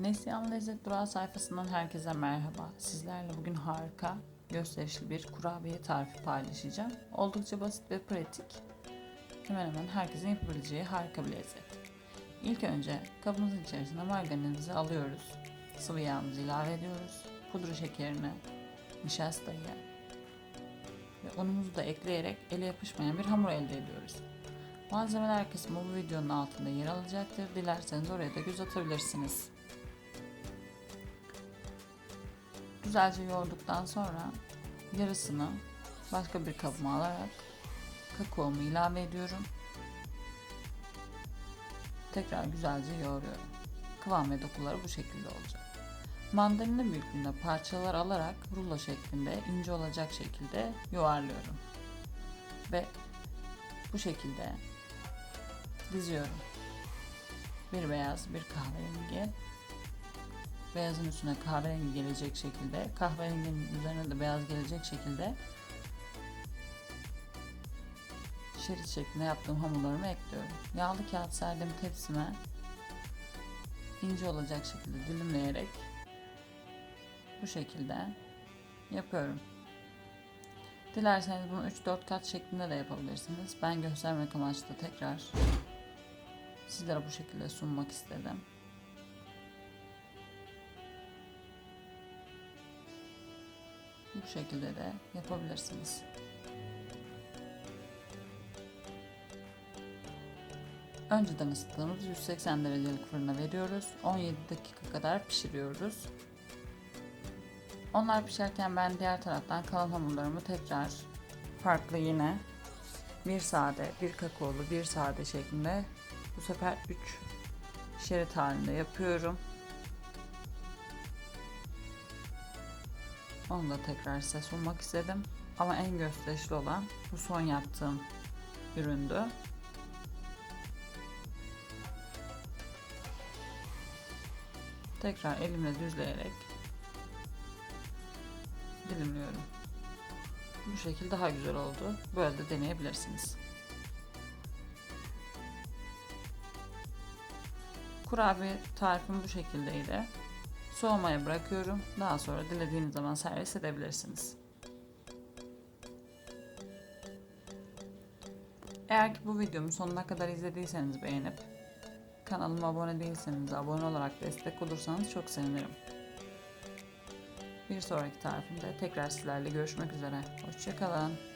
Neslihan Lezzet Durağı sayfasından herkese merhaba. Sizlerle bugün harika, gösterişli bir kurabiye tarifi paylaşacağım. Oldukça basit ve pratik. Hemen hemen herkesin yapabileceği harika bir lezzet. İlk önce kabımızın içerisine margarinimizi alıyoruz. Sıvı yağımızı ilave ediyoruz. Pudra şekerini, nişastayı ve unumuzu da ekleyerek ele yapışmayan bir hamur elde ediyoruz. Malzemeler kısmı bu videonun altında yer alacaktır. Dilerseniz oraya da göz atabilirsiniz. Güzelce yoğurduktan sonra yarısını başka bir kabıma alarak kakaomu ilave ediyorum. Tekrar güzelce yoğuruyorum. Kıvam ve dokuları bu şekilde olacak. Mandalina büyüklüğünde parçalar alarak rulo şeklinde ince olacak şekilde yuvarlıyorum. Ve bu şekilde diziyorum. Bir beyaz, bir kahverengi. Beyazın üstüne kahverengi gelecek şekilde, kahverenginin üzerine de beyaz gelecek şekilde şerit şeklinde yaptığım hamurlarımı ekliyorum. Yağlı kağıt serdim tepsime ince olacak şekilde dilimleyerek bu şekilde yapıyorum. Dilerseniz bunu 3-4 kat şeklinde de yapabilirsiniz. Ben göstermek amaçlı tekrar sizlere bu şekilde sunmak istedim. Bu şekilde de yapabilirsiniz. Önceden ısıttığımız 180 derecelik fırına veriyoruz. 17 dakika kadar pişiriyoruz. Onlar pişerken ben diğer taraftan kalan hamurlarımı tekrar farklı yine bir sade, bir kakaolu, bir sade şeklinde bu sefer 3 şerit halinde yapıyorum. Onu da tekrar size sunmak istedim. Ama en gösterişli olan bu son yaptığım üründü. Tekrar elimle düzleyerek dilimliyorum. Bu şekilde daha güzel oldu. Böyle de deneyebilirsiniz. Kurabiye tarifim bu şekildeydi. Soğumaya bırakıyorum. Daha sonra dilediğiniz zaman servis edebilirsiniz. Eğer ki bu videomu sonuna kadar izlediyseniz beğenip kanalıma abone değilseniz abone olarak destek olursanız çok sevinirim. Bir sonraki tarifimde tekrar sizlerle görüşmek üzere. Hoşçakalın.